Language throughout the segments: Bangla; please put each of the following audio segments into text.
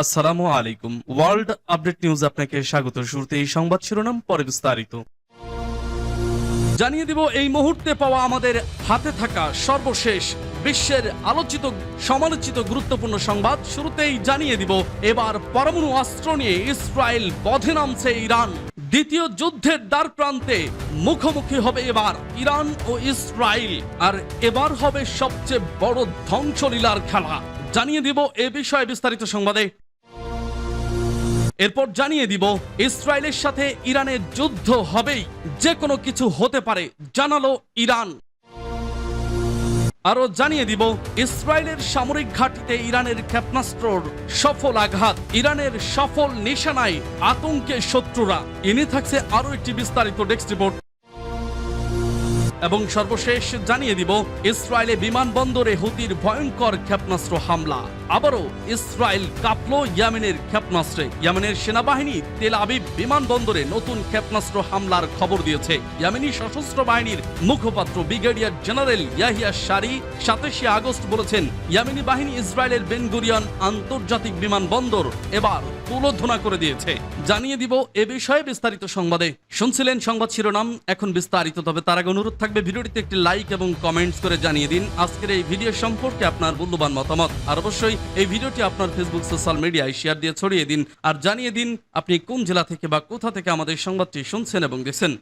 আসসালামু আলাইকুম। ওয়ার্ল্ড আপডেট নিউজ আপনাকে স্বাগত। শুরুতে এই সংবাদ শিরোনাম, পরে বিস্তারিত। জানিয়ে দিব, এই মুহূর্তে পাওয়া আমাদের হাতে থাকা সর্বশেষ বিশ্বের আলোচিত, সমালোচিত গুরুত্বপূর্ণ সংবাদ। শুরুতেই জানিয়ে দিব, এবার পরমাণু অস্ত্র নিয়ে ইসরায়েল পথে নামছে ইরান। দ্বিতীয় যুদ্ধের দ্বার প্রান্তে মুখোমুখি হবে এবার ইরান ও ইসরায়েল। আর এবার হবে সবচেয়ে বড় ধ্বংসলীলার খেলা। জানিয়ে দিব, এ বিষয়ে বিস্তারিত সংবাদে। এরপর জানিয়ে দিব, ইসরায়েলের সাথে ইরানের যুদ্ধ হবেই যে কোনো কিছু হতে পারে, জানালো ইরান। আরও জানিয়ে দিব, ইসরায়েলের সামরিক ঘাঁটিতে ইরানের ক্ষেপণাস্ত্রর সফল আঘাত, ইরানের সফল নিশানায় আতঙ্কে শত্রুরা। এনে থাকছে আরও একটি বিস্তারিত ডেস্ক রিপোর্ট। এবং সর্বশেষ জানিয়ে দিব, ইসরায়েলে বিমানবন্দরে হুতির ভয়ঙ্কর ক্ষেপণাস্ত্র হামলা। আবারও ইসরায়েল কাঁপল ইয়ামেনের ক্ষেপণাস্ত্রে। ইয়ামেনের সেনাবাহিনী তেল আবিব বিমানবন্দরে নতুন ক্ষেপণাস্ত্র হামলার খবর দিয়েছে। ইয়ামেনি সশস্ত্র বাহিনীর মুখপাত্র ব্রিগেডিয়ার জেনারেল ইয়াহিয়া শারি সাতাশে আগস্ট বলেছেন, ইয়ামেনি বাহিনী ইসরায়েলের বেনগুরিয়ান আন্তর্জাতিক বিমানবন্দর এবার তুলোধনা করে দিয়েছে। জানিয়ে দিব এ বিষয়ে বিস্তারিত সংবাদে। শুনছিলেন সংবাদ শিরোনাম, এখন বিস্তারিত, তবে তার আগে অনুরোধ থাকবে ভিডিওটিতে একটি লাইক এবং কমেন্টস করে জানিয়ে দিন। আজকের এই ভিডিও সম্পর্কে আপনার মূল্যবান মতামত। আর অবশ্যই এই ভিডিওটি আপনার ফেসবুক সোশ্যাল মিডিয়ায় শেয়ার দিয়ে ছড়িয়ে দিন। আর জানিয়ে দিন, আপনি কোন জেলা থেকে বা কোথা থেকে আমাদের সংবাদটি শুনছেন এবং দেখছেন।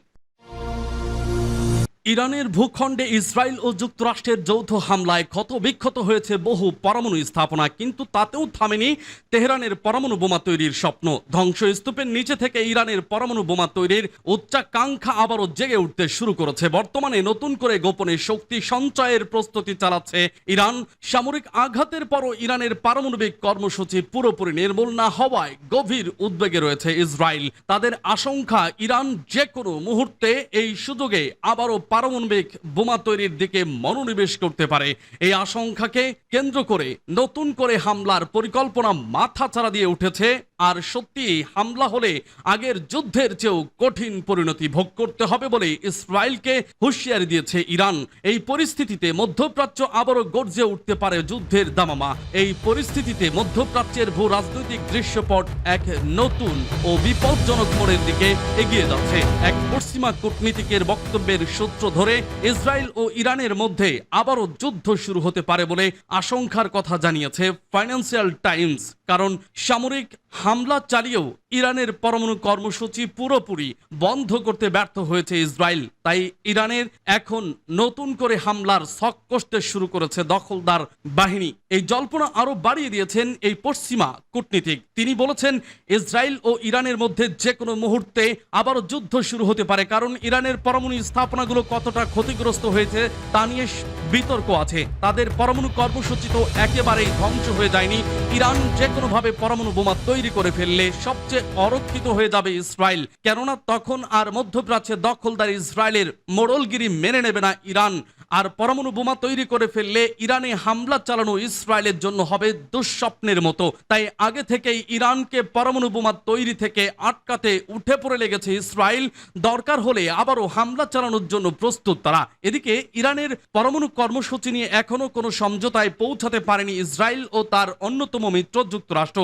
ইরানের ভূখণ্ডে ইসরায়েল ও যুক্তরাষ্ট্রের যৌথ হামলায় ক্ষত বিক্ষত হয়েছে বহু পরমাণু স্থাপনা, কিন্তু তাতেও থামেনি তেহরানের পরমাণু বোমা তৈরির স্বপ্ন। ধ্বংসস্তূপের নিচে থেকে ইরানের পরমাণু বোমা তৈরির উচ্চাকাঙ্ক্ষা আবারও জেগে উঠতে শুরু করেছে। বর্তমানে নতুন করে গোপনে শক্তি সঞ্চয়ের প্রস্তুতি চালাচ্ছে ইরান। সামরিক আঘাতের পরও ইরানের পারমাণবিক কর্মসূচি পুরোপুরি নির্মূল না হওয়ায় গভীর উদ্বেগে রয়েছে ইসরায়েল। তাদের আশঙ্কা, ইরান যে কোনো মুহূর্তে এই সুযোগে আবারও পারমাণবিক বোমা তৈরির দিকে মনোনিবেশ করতে পারে। এই আশঙ্কাকে কেন্দ্র করে নতুন করে হামলার পরিকল্পনা মাথাচাড়া দিয়ে উঠেছে। আর সত্যি, হামলা হলে আগের যুদ্ধের চেয়েও কঠিন পরিণতি ভোগ করতে হবে বলে ইসরায়েলকে হুঁশিয়ারি দিয়েছে ইরান। এই পরিস্থিতিতে মধ্যপ্রাচ্য আবারও গর্জে উঠতে পারে যুদ্ধের দামামা। এই পরিস্থিতিতে মধ্যপ্রাচ্যের ভূ রাজনৈতিক দৃশ্যপট এক নতুন ও বিপজ্জনক মোড়ের দিকে এগিয়ে যাচ্ছে। এক পশ্চিমা কূটনীতিকের বক্তব্যের সূত্র ধরে ইসরায়েল ও ইরানের মধ্যে আবারও যুদ্ধ শুরু হতে পারে বলে আশঙ্কার কথা জানিয়েছে ফাইন্যান্সিয়াল টাইমস কারণ সামরিক হামলা চালিয়েও ইরানের পরমাণু কর্মসূচি পুরোপুরি বন্ধ করতে ব্যর্থ হয়েছে ইসরায়েল। তাই ইরানের এখন নতুন করে হামলার শক কষতে শুরু করেছে দখলদার বাহিনী। এই জল্পনা আরও বাড়িয়ে দিয়েছেন এই পশ্চিমা কূটনীতিক। তিনি বলেছেন, ইসরায়েল ও ইরানের মধ্যে যে কোনো মুহূর্তে আবারও যুদ্ধ শুরু হতে পারে, কারণ ইরানের পরমাণু স্থাপনাগুলো কতটা ক্ষতিগ্রস্ত হয়েছে তা নিয়ে বিতর্ক আছে। তাদের পরমাণু কর্মসূচি তো একেবারেই ধ্বংস হয়ে যায়নি। ইরান যে কোনোভাবে পরমাণু বোমা তৈরি করে ফেললে সবচেয়ে অরক্ষিত হয়ে যাবে ইসরায়েল। কেননা তখন আর মধ্যপ্রাচ্যে দখলদার ইসরায়েলের মোড়লগিরি মেনে নেবে না ইরান। আর পরমাণু বোমা তৈরি করে ফেললে ইরানে হামলা চালানো ইসরায়েলের জন্য হবে দুঃস্বপ্নের মতো। তাই আগে থেকেই ইরানকে পরমাণু বোমা তৈরি থেকে আটকাতে উঠে পড়ে লেগেছে ইসরায়েল। দরকার হলে আবারও হামলা চালানোর জন্য প্রস্তুত তারা। এদিকে ইরানের পরমাণু কর্মসূচি নিয়ে এখনও কোনো সমঝোতায় পৌঁছাতে পারেনি ইসরায়েল ও তার অন্যতম মিত্র যুক্তরাষ্ট্র।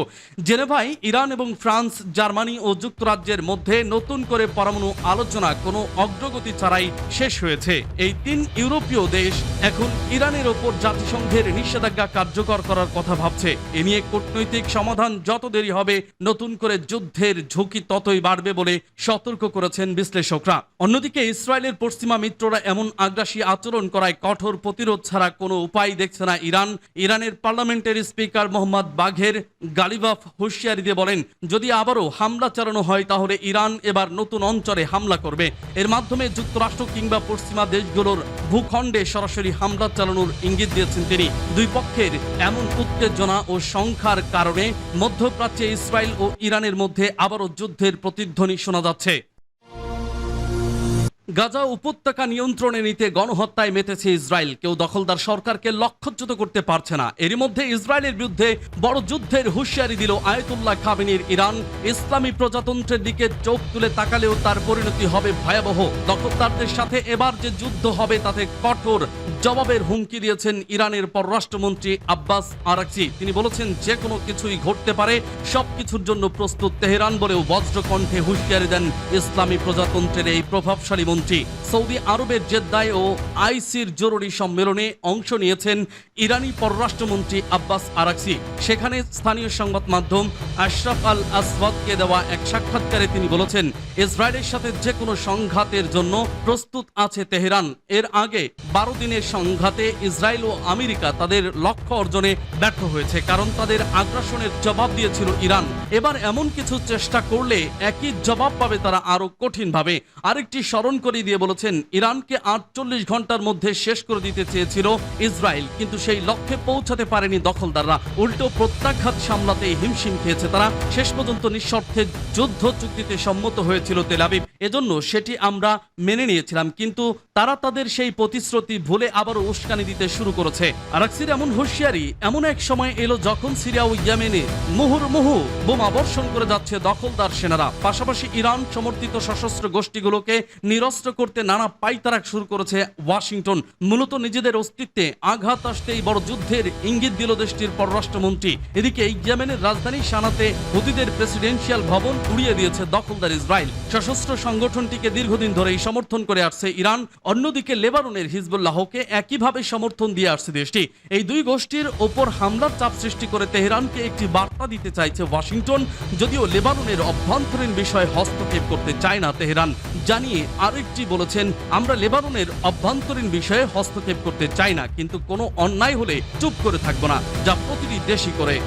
জেনেভায় ইরান এবং ফ্রান্স, জার্মানি ও যুক্তরাজ্যের মধ্যে নতুন করে পরমাণু আলোচনা কোনো অগ্রগতি ছাড়াই শেষ হয়েছে। এই তিন ইউরোপীয় দেশ এখন ইরানের ওপর জাতিসংঘের নিষেধাজ্ঞা কার্যকর করার কথা ভাবছে। এ নিয়ে কূটনৈতিক সমাধান যত দেরি হবে, নতুন করে যুদ্ধের ঝুঁকি ততই বাড়বে বলে সতর্ক করেছেন বিশ্লেষকরা। অন্যদিকে ইসরায়েলের পশ্চিমা মিত্ররা এমন আগ্রাসী আচরণ করায় কঠোর প্রতিরোধ ছাড়া কোনো উপায় দেখছে না ইরান। ইরানের পার্লামেন্টের স্পিকার মোহাম্মদ বাঘের গালিবাফ হুঁশিয়ারি দিয়ে বলেন, যদি আবারও হামলা চালানো হয়, তাহলে ইরান এবার নতুন অঞ্চলে হামলা করবে। এর মাধ্যমে যুক্তরাষ্ট্র কিংবা পশ্চিমা দেশগুলোর ভূখণ্ডে সরাসরি হামলা চালানোর ইঙ্গিত দিয়েছেন তিনি। দুই পক্ষের এমন উত্তেজনা ও সংখ্যার কারণে মধ্যপ্রাচ্যে ইসরায়েল ও ইরানের মধ্যে আবারও যুদ্ধের প্রতিধ্বনি শোনা যাচ্ছে। গাজা উপত্যকা নিয়ন্ত্রণে নিতে গণহত্যায় মেতেছে ইসরায়েল। কেউ দখলদার সরকারকে লক্ষ্যচ্যুত করতে পারছে না। এরই মধ্যে ইসরায়েলের বিরুদ্ধে বড় যুদ্ধের হুঁশিয়ারি দিল আয়তুল্লাহ খামেনির ইরান। ইসলামী প্রজাতন্ত্রের দিকে চোখ তুলে তাকালেও তার পরিণতি হবে ভয়াবহ। দখলদারদের সাথে এবার যে যুদ্ধ হবে তাতে কঠোর জবাবের হুমকি দিয়েছেন ইরানের পররাষ্ট্রমন্ত্রী আব্বাস আরাকচি। তিনি বলেছেন, যে কোনো কিছুই ঘটতে পারে, সবকিছুর জন্য প্রস্তুত তেহরান বলেও বজ্রকণ্ঠে হুঁশিয়ারি দেন ইসলামী প্রজাতন্ত্রের এই প্রভাবশালী মন্ত্রী সৌদি আরবের জেদ্দায় ও আইসির জরুরি সম্মেলনে অংশ নিয়েছেন ইরানি পররাষ্ট্রমন্ত্রী আব্বাস আরাকসি। সেখানে স্থানীয় সংবাদ মাধ্যম আশরাফ আল আসওয়াদকে দেওয়া এক সাক্ষাৎকারে তিনি বলেছেন, ইসরায়েলের সাথে যে কোনো সংঘাতের জন্য প্রস্তুত আছে তেহরান। এর আগে বারো দিনের সংঘাতে ইসরায়েল ও আমেরিকা তাদের লক্ষ্য অর্জনে ব্যর্থ হয়েছে, কারণ তাদের আগ্রাসনের জবাব দিয়েছিল ইরান। এবার এমন কিছু চেষ্টা করলে একই জবাব পাবে তারা আরও কঠিনভাবে। আরেকটি স্মরণ করিয়ে দিয়ে বলেছেন, ইরানকে আটচল্লিশ ঘণ্টার মধ্যে শেষ করে দিতে চেয়েছিল ইসরায়েল, কিন্তু সেই লক্ষ্যে পৌঁছাতে পারেনি দখলদাররা। উল্টো প্রত্যাঘাত সামলাতে হিমশিম খেয়েছে তারা। শেষ পর্যন্ত নিঃশর্তে যুদ্ধ চুক্তিতে সম্মত হয়েছিল তেলাবিব এজন্য সেটি আমরা মেনে নিয়েছিলাম, কিন্তু তারা তাদের সেই প্রতিশ্রুতি ভুলে আবারও উস্কানি দিতে শুরু করেছে। আরাকসির এমন হুঁশিয়ারি, এমন এক সময় এলো যখন সিরিয়া ও ইয়েমেনে মুহুর্মুহু বোমা বর্ষণ করে যাচ্ছে দখলদার সেনারা। পাশাপাশি ইরান সমর্থিত সশস্ত্র গোষ্ঠীগুলোকে নিরস্ত্র করতে নানা পাইতারাক শুরু করেছে ওয়াশিংটন। মূলত নিজেদের অস্তিত্বে আঘাত আসতেই বড় যুদ্ধের ইঙ্গিত দিল দেশটির পররাষ্ট্রমন্ত্রী। এদিকে ইয়েমেনের রাজধানী সানাতে হুতিদের প্রেসিডেন্সিয়াল ভবন উড়িয়ে দিয়েছে দখলদার ইসরায়েল। সশস্ত্র সংগঠনটিকে দীর্ঘদিন ধরেই সমর্থন করে আসছে ইরান। অন্যদিকে লেবাননের হিজবুল্লাহকে একইভাবে সমর্থন দিয়ে আসছে দেশটি। এই দুই গোষ্ঠীর ওপর হামলার চাপ সৃষ্টি করে তেহরানকে একটি বার্তা দিতে চাইছে ওয়াশিংটন, যদিও লেবাননের অভ্যন্তরীণ বিষয়ে হস্তক্ষেপ করতে চায় না তেহরান। জানিয়ে আরেকটি বলেছেন, আমরা লেবাননের অভ্যন্তরীণ বিষয়ে হস্তক্ষেপ করতে চাই না, কিন্তু কোনো অন্যায় হলে চুপ করে থাকব না, যা প্রতিটি দেশই করে।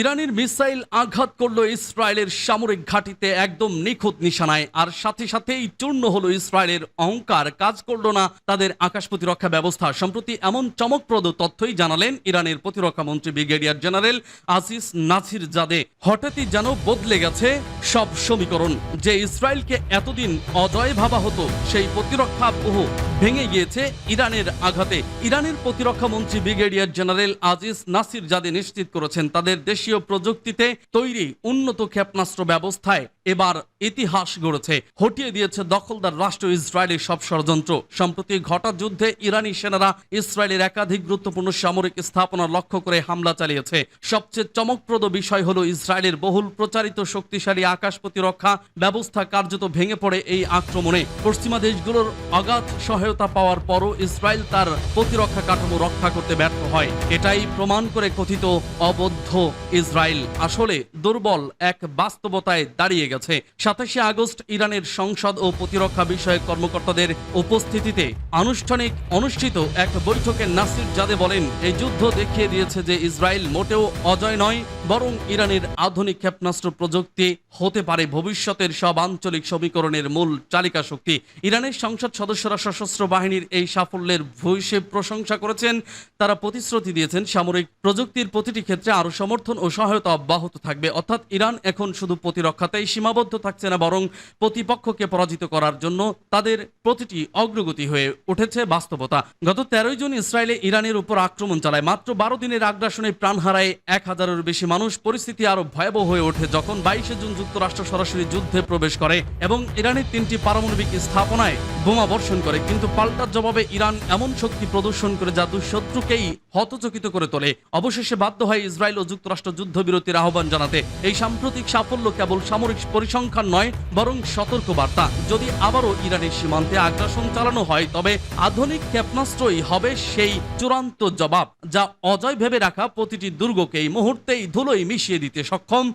ইরানের মিসাইল আঘাত করল ইসরায়েলের সামরিক ঘাঁটিতে একদম নিখুঁত নিশানায়, আর সাথে সাথেই চূর্ণ হলো ইসরায়েলের অহংকার। কাজ করল না তাদের আকাশ প্রতিরক্ষা ব্যবস্থা। সম্প্রতি এমন চমকপ্রদ তথ্যই জানালেন ইরানের প্রতিরক্ষা মন্ত্রী brigadier general Aziz Nasirzadeh হঠাৎই যেন বদলে গেছে সব সমীকরণ। যে ইসরায়েলকে এতদিন অজয় ভাবা হতো, সেই প্রতিরক্ষা বহু ভেঙে গিয়েছে ইরানের আঘাতে। ইরানের প্রতিরক্ষা মন্ত্রী brigadier general Aziz Nasirzadeh নিশ্চিত করেছেন, তাদের দেশীয় প্রযুক্তিতে তৈরি উন্নত ক্ষেপণাস্ত্র ব্যবস্থায় এবার ইতিহাস গড়েছে। হটিয়ে দিয়েছে দখলদার রাষ্ট্র ইসরায়েলের সব ষড়যন্ত্র। সম্প্রতি ঘটা যুদ্ধে ইরানি সেনারা ইসরায়েলের একাধিক গুরুত্বপূর্ণ সামরিক স্থাপনা লক্ষ্য করে হামলা চালিয়েছে। সবচেয়ে চমকপ্রদ বিষয় হলো ইসরায়েলের বহুল প্রচারিত শক্তিশালী আকাশ প্রতিরক্ষা ব্যবস্থা কার্যত ভেঙে পড়ে এই আক্রমণে। পশ্চিমা দেশগুলোর অগাধ সহায়তা পাওয়ার পরও ইসরায়েল তার প্রতিরক্ষা কাঠামো রক্ষা করতে ব্যর্থ হয়। এটাই প্রমাণ করে কথিত অবদ্ধ ইসরায়েল। আসলে দুর্বল এক বাস্তবতায় দাঁড়িয়ে গেছে। সাতাশে আগস্ট ইরানের সংসদ ও প্রতিরক্ষা বিষয়ক কর্মকর্তাদের উপস্থিতিতে আনুষ্ঠানিক অনুষ্ঠিত এক বৈঠকে নাসির জাদে বলেন এই যুদ্ধ দেখিয়ে দিয়েছে যে ইসরায়েল মোটেও অজয় নয়, বরং ইরানের আধুনিক ক্ষেপণাস্ত্র প্রযুক্তি হতে পারে ভবিষ্যতের সব আঞ্চলিক সমীকরণের মূল চালিকা শক্তি। ইরানের সংসদ সদস্যরা সশস্ত্র বাহিনীর এই সাফল্যের ভূয়সী প্রশংসা করেছেন। তারা প্রতিশ্রুতি দিয়েছেন, সামরিক প্রযুক্তির প্রতিটি ক্ষেত্রে আরও সমর্থন ও সহায়তা অব্যাহত থাকবে। অর্থাৎ ইরান এখন শুধু প্রতিরক্ষাতেই সীমাবদ্ধ থাকছে না বরং প্রতিপক্ষকে পরাজিত করার জন্য তাদের প্রতিটি অগ্রগতি হয়ে উঠেছে বাস্তবতা। গত তেরোই জুন ইসরায়েলে ইরানের উপর আক্রমণ চালায়। মাত্র বারো দিনের আগ্রাসনে প্রাণ হারায় এক হাজারের বেশি মানুষ। পরিস্থিতি আরও ভয়াবহ হয়ে ওঠে যখন বাইশে জুন যুক্তরাষ্ট্র সরাসরি যুদ্ধে প্রবেশ করে এবং ইরানের তিনটি পারমাণবিক স্থাপনায় বোমা বর্ষণ করে। কিন্তু পাল্টার জবাবে ইরান এমন শক্তি প্রদর্শন করে যা দুঃশত্রুকেই হতচকিত করে তোলে। অবশেষে বাধ্য হয় ইসরায়েল ও যুক্তরাষ্ট্র যুদ্ধবিরতির আহ্বান জানাতে। এই সাম্প্রতিক সাফল্য কেবল সামরিক পরিসংখ্যান নয়, বরং সতর্ক বার্তা যদি আবারও ইরানের সীমান্তে আগ্রাসন চালানো হয়, তবে আধুনিক ক্ষেপণাস্ত্রই হবে সেই চূড়ান্ত জবাব, যা অজয় ভেবে রাখা প্রতিটি দুর্গকে এই মুহূর্তেই ধুলোই মিশিয়ে দিতে সক্ষম।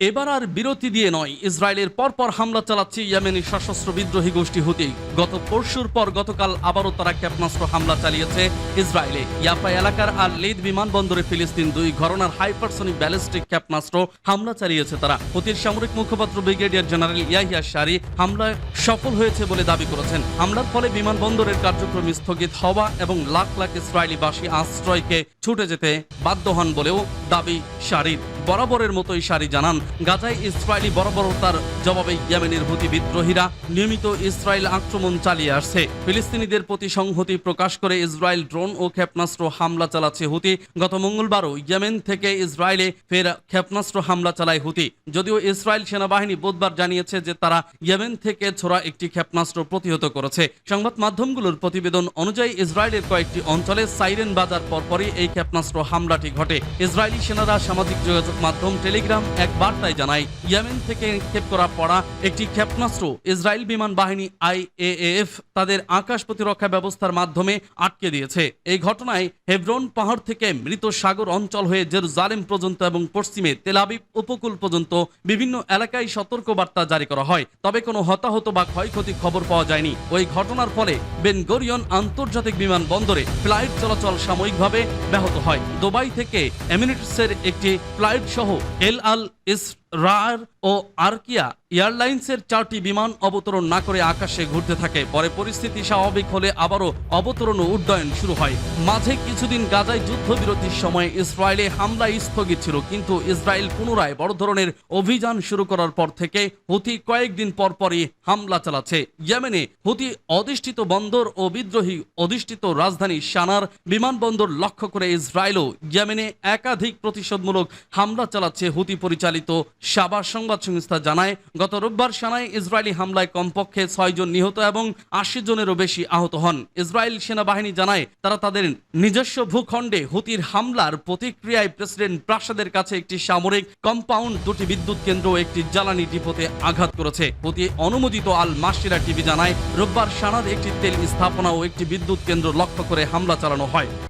এবার আর বিরতি দিয়ে নয়। ইসরায়েলের পরপর হামলা চালাচ্ছে ইয়েমেনি সশস্ত্র বিদ্রোহী গোষ্ঠী হুতি। গত পরশুর পর গতকাল আবারও তারা ক্ষেপণাস্ত্র হামলা চালিয়েছে ইসরায়েলে। ইয়াফা এলাকার আর লেদ বিমানবন্দরে ফিলিস্তিন দুই ঘরনার হাইপারসনিক ব্যালিস্টিক ক্ষেপণাস্ত্র হামলা চালিয়েছে তারা। হুতির সামরিক মুখপাত্র ব্রিগেডিয়ার জেনারেল ইয়াহিয়া শারি হামলায় সফল হয়েছে বলে দাবি করেছেন। হামলার ফলে বিমানবন্দরের কার্যক্রম স্থগিত হওয়া এবং লাখ লাখ ইসরায়েলিবাসী আশ্রয়কে ছুটে যেতে বাধ্য হন বলেও দাবি শারির। বরাবরের মতোই সারি জানান। গাজায় ইসরায়েলি বরাবরতার জবাবে ইয়েমেনের হুতি বিদ্রোহীরা নিয়মিত ইসরায়েল আক্রমণ চালিয়ে আসছে। ফিলিস্তিনিদের প্রতি সংহতি প্রকাশ করে ইসরায়েল ড্রোন ও ক্ষেপণাস্ত্র হামলা চালাচ্ছে হুতি। গত মঙ্গলবারও ইয়েমেন থেকে ইসরায়েলে ফের ক্ষেপণাস্ত্র হামলা চালায় হুতি। যদিও ইসরায়েল সেনাবাহিনী বুধবার জানিয়েছে যে তারা ইয়েমেন থেকে ছোড়া একটি ক্ষেপণাস্ত্র প্রতিহত করেছে। সংবাদ মাধ্যমগুলোর প্রতিবেদন অনুযায়ী ইসরায়েলের কয়েকটি অঞ্চলে সাইরেন বাজার পরপরই এই ক্ষেপণাস্ত্র হামলাটি ঘটে। ইসরায়েলি সেনারা সামাজিক যোগাযোগ মাধ্যম টেলিগ্রাম এক বার্তায় জানায়, ইয়েমেন থেকে নিক্ষেপ করা পড়া একটি ক্ষেপণাস্ত্র ইসরায়েল বিমান বাহিনী আইএএফ তাদের আকাশ প্রতিরক্ষা ব্যবস্থার মাধ্যমে আটকে দিয়েছে। এই ঘটনায় হেব্রন পাহাড় থেকে মৃত সাগর অঞ্চল হয়ে জেরুজালেম পর্যন্ত এবং পশ্চিমে তেলাবিব উপকূল পর্যন্ত বিভিন্ন এলাকায় সতর্কবার্তা জারি করা হয়। তবে কোনো হতাহত বা ক্ষয়ক্ষতি খবর পাওয়া যায়নি। ওই ঘটনার ফলে বেনগরিয়ন আন্তর্জাতিক বিমানবন্দরে ফ্লাইট চলাচল সাময়িকভাবে ব্যাহত হয়। দুবাই থেকে এমিরেটসের একটি ফ্লাইট সহ এল আল ইস রার ও আরকিয়া এয়ারলাইন্সের চারটি বিমান অবতরণ না করে আকাশে ঘুরতে থাকে। পরে পরিস্থিতি স্বাভাবিক হলে আবারও অবতরণ ও উড্ডয়ন শুরু হয়। মাঝে কিছুদিন গাজায় যুদ্ধবিরতির সময় ইসরায়েলে হামলা স্থগিত ছিল, কিন্তু ইসরায়েল পুনরায় বড় ধরনের অভিযান শুরু করার পর থেকে হুতি কয়েকদিন পর পরই হামলা চালাচ্ছে। ইয়েমেনে হুতি অধিষ্ঠিত বন্দর ও বিদ্রোহী অধিষ্ঠিত রাজধানী সানার বিমানবন্দর লক্ষ্য করে ইসরায়েলও ইয়েমেনে একাধিক প্রতিশোধমূলক হামলা চালাচ্ছে হুতি পরিচালিত সাবা সংবাদ সংস্থা জানায়, গত রোববার সানায় ইসরায়েলি হামলায় কমপক্ষে ছয়জন নিহত এবং আশি জনেরও বেশি আহত হন। ইসরায়েল সেনাবাহিনী জানায়, তারা তাদের নিজস্ব ভূখণ্ডে হুতির হামলার প্রতিক্রিয়ায় প্রেসিডেন্ট প্রাসাদের কাছে একটি সামরিক কম্পাউন্ড, দুটি বিদ্যুৎ কেন্দ্র একটি জ্বালানি ডিপোতে আঘাত করেছে। হুতি অনুমোদিত আল মাসিরা টিভি জানায়, রোববার সানার একটি তেল স্থাপনা ও একটি বিদ্যুৎ কেন্দ্র লক্ষ্য করে হামলা চালানো হয়।